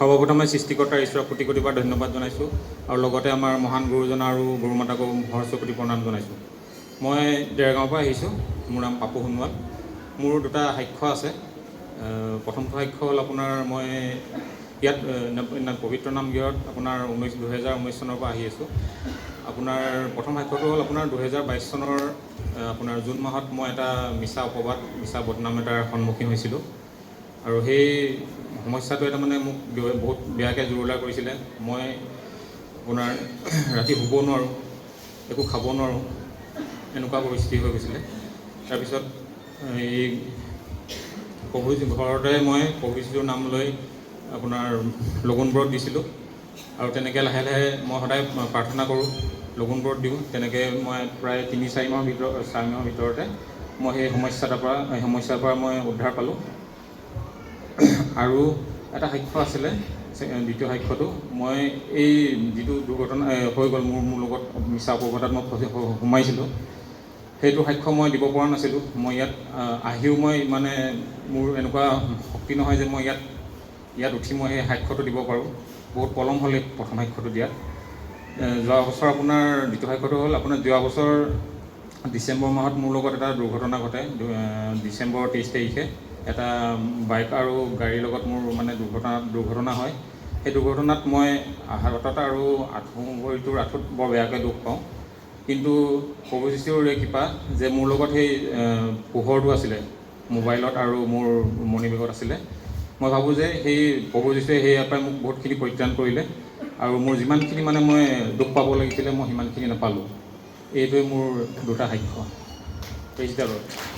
সৰ্বপ্ৰথমে সৃষ্টিকৰ্তা ঈশ্বৰক কোটি কোটিবাৰ ধন্যবাদ জনাইছোঁ আৰু লগতে আমাৰ মহান গুৰুজন আৰু গুৰুমাতাকো সহস্ৰ কোটি প্ৰণাম জনাইছোঁ। মই ডেৰগাঁৱৰ পৰা আহিছোঁ মোৰ নাম পাপু সোণোৱাল। মোৰ দুটা সাক্ষ্য আছে। প্ৰথমটো সাক্ষ্য হ'ল আপোনাৰ মই ইয়াত পবিত্ৰ নামগৃহত আপোনাৰ ঊনৈছ দুহেজাৰ ঊনৈছ চনৰ পৰা আহি আছোঁ। আপোনাৰ প্ৰথম সাক্ষ্যটো হ'ল আপোনাৰ দুহেজাৰ বাইছ চনৰ আপোনাৰ জুন মাহত মই এটা মিছা অপবাদ মিছা বদনাম এটাৰ সন্মুখীন হৈছিলোঁ। আৰু সেই সমস্যাটোৱে তাৰমানে মোক বহুত বেয়াকৈ জোৰলা কৰিছিলে। মই আপোনাৰ ৰাতি শুব নোৱাৰোঁ একো খাব নোৱাৰোঁ এনেকুৱা পৰিস্থিতি হৈ গৈছিলে। তাৰপিছত এই প্ৰভু ঘৰতে মই প্ৰভু যীশুৰ নাম লৈ আপোনাৰ লগুণবোৰত দিছিলোঁ। আৰু তেনেকৈ লাহে লাহে মই সদায় প্ৰাৰ্থনা কৰোঁ লগুণবোৰত দিওঁ। তেনেকৈ মই প্ৰায় তিনি চাৰি মাহৰ ভিতৰত চাৰি মাহৰ ভিতৰতে মই সেই সমস্যাটোৰ পৰা এই সমস্যাৰ পৰা মই উদ্ধাৰ পালোঁ। আৰু এটা সাক্ষ্য আছিলে দ্বিতীয় সাক্ষ্যটো। মই এই যিটো দুৰ্ঘটনা হৈ গ'ল মোৰ মোৰ লগত মিছা অপবাদত মই সোমাইছিলোঁ সেইটো সাক্ষ্য মই দিব পৰা নাছিলোঁ। মই ইয়াত আহ, আহিও মই মানে মোৰ এনেকুৱা শক্তি নহয় যে মই ইয়াত ইয়াত উঠি মই সেই সাক্ষ্যটো দিব পাৰোঁ। বহুত পলম হ'লে প্ৰথম সাক্ষ্যটো দিয়াত। যোৱা বছৰ আপোনাৰ দ্বিতীয় সাক্ষ্যটো হ'ল আপোনাৰ যোৱা বছৰ ডিচেম্বৰ মাহত মোৰ লগত এটা দুৰ্ঘটনা ঘটে ডিচেম্বৰ তেইছ তাৰিখে। এটা বাইক আৰু গাড়ীৰ লগত মোৰ মানে দুৰ্ঘটনা দুৰ্ঘটনা হয়। সেই দুৰ্ঘটনাত মই হাতত আৰু আঁঠু ভৰিটোৰ আঁঠুত বৰ বেয়াকৈ দুখ পাওঁ। কিন্তু যীশুৰ এই কৃপা যে মোৰ লগত সেই পোহৰটো আছিলে মোবাইলত আৰু মোৰ মণি বেগত আছিলে মই ভাবোঁ যে সেই প্ৰভু যীশুৱে সেই ইয়াৰ পৰাই মোক বহুতখিনি পৰিত্ৰাণ কৰিলে আৰু মোৰ যিমানখিনি মানে মই দুখ পাব লাগিছিলে মই সিমানখিনি নাপালোঁ। এইটোৱে মোৰ দুটা সাক্ষ্য। The lord